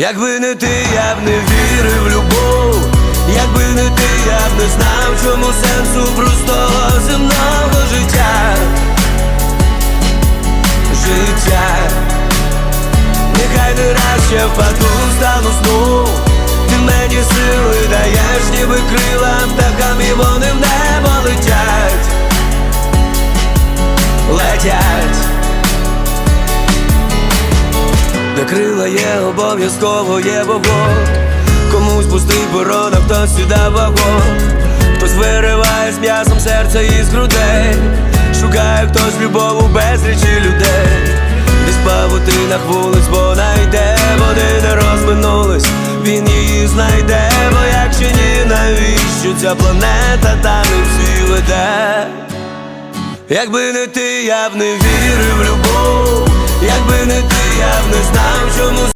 Якби не ти, я б не вірив в любов, якби не ти, я б не знав, чому сенсу простого земного життя. Життя, нехай не раз ще впаду, стану сну. Ти мені сили даєш, ніби крила птахам, і вони в небо летять, летять. Крила є, обов'язково є вогонь. Комусь пустий борон, а хтось сюди вагон. Хтось вириває з м'ясом серце із грудей. Шукає хтось любов у безлічі людей. Десь павутинах вулиць вона йде Вони не розминулись, він її знайде Бо якщо ні, навіщо ця планета та не всі веде? Якби не ти, я б не вірив в любов,